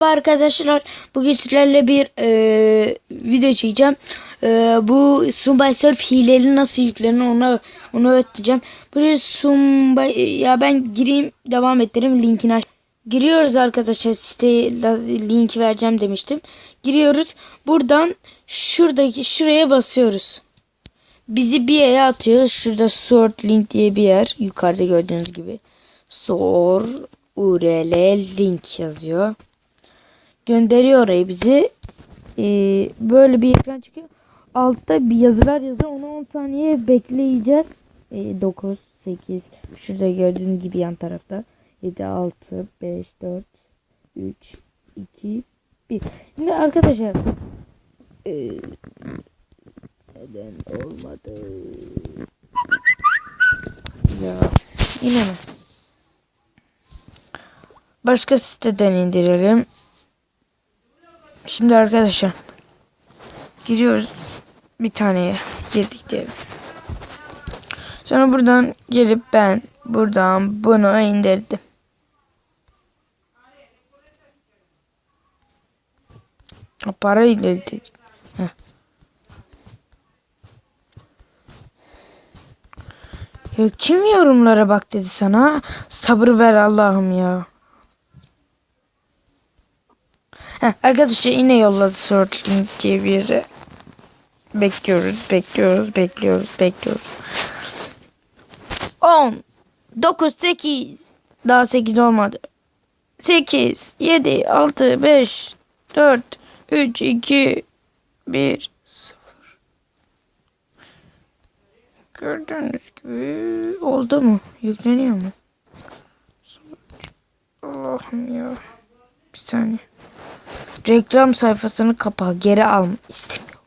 Arkadaşlar bugün sizlerle bir eee, video çekeceğim. Eee, bu Sunbay Surf hileli nasıl yüklenir ona onu öğreteceğim. Buraya Sunbay ya ben gireyim devam ettireyim linkini aç. Giriyoruz arkadaşlar siteye linki vereceğim demiştim. Giriyoruz. Buradan şuradaki şuraya basıyoruz. Bizi bir yere atıyor. Şurada sort link diye bir yer. Yukarıda gördüğünüz gibi. Sor url link yazıyor gönderiyor orayı bizi. Ee, böyle bir ekran çıkıyor. Altta bir yazılar yazıyor. Onu 10 saniye bekleyeceğiz. Ee, 9, 8. Şurada gördüğünüz gibi yan tarafta. 7, 6, 5, 4, 3, 2, 1. Şimdi arkadaşlar. Ee, neden olmadı? Ya yine mi? Başka siteden indirelim. Şimdi arkadaşlar giriyoruz bir taneye girdik diyelim. Sonra buradan gelip ben buradan bunu indirdim. Para. Heh. Ya kim yorumlara bak dedi sana? Sabır ver Allah'ım ya. Heh, arkadaşlar yine yolladı sort link diye bir yere. Bekliyoruz, bekliyoruz, bekliyoruz, bekliyoruz. 10 9 8 daha 8 olmadı. 8 7 6 5 4 3 2 1 0 Gördüğünüz gibi oldu mu? Yükleniyor mu? Allah'ım ya. Bir saniye. Reklam sayfasını kapa. Geri al. istemiyorum.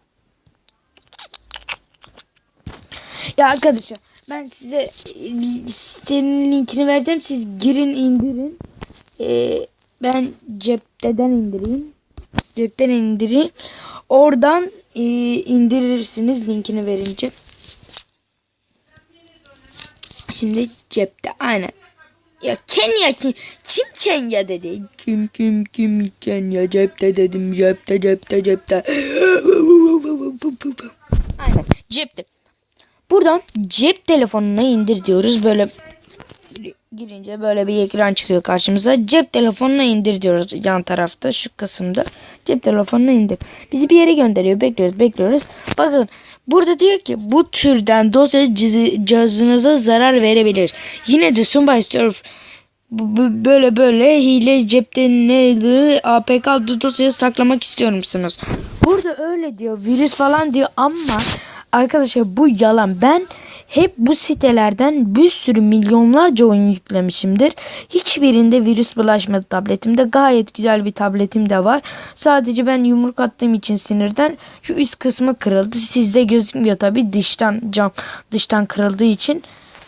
Ya arkadaşlar ben size e, sitenin linkini vereceğim. Siz girin indirin. Ee, ben cepten indireyim. Cepten indireyim. Oradan e, indirirsiniz linkini verince. Şimdi cepte aynen. Ya Kenya kim? Kim Kenya dedi? Kim kim kim Kenya cepte dedim cepte cepte cepte. Aynen cepte. Buradan cep telefonuna indir diyoruz. Böyle girince böyle bir ekran çıkıyor karşımıza. Cep telefonuna indir diyoruz yan tarafta şu kısımda. Cep telefonuna indir. Bizi bir yere gönderiyor. Bekliyoruz bekliyoruz. Bakın burada diyor ki bu türden dosya cihazınıza zarar verebilir. Yine de bu- bu- böyle böyle hile cepte neydi APK adlı dosyayı saklamak istiyor musunuz? Burada öyle diyor virüs falan diyor ama arkadaşlar bu yalan. Ben hep bu sitelerden bir sürü milyonlarca oyun yüklemişimdir. Hiçbirinde virüs bulaşmadı tabletimde. Gayet güzel bir tabletim de var. Sadece ben yumruk attığım için sinirden şu üst kısmı kırıldı. Sizde gözükmüyor tabi dıştan cam dıştan kırıldığı için.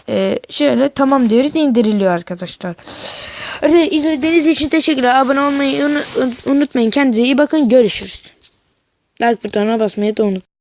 Ee, şöyle tamam diyoruz indiriliyor arkadaşlar. Öyle izlediğiniz için teşekkürler. Abone olmayı unu- unutmayın. Kendinize iyi bakın. Görüşürüz. Like butonuna basmayı da unutmayın.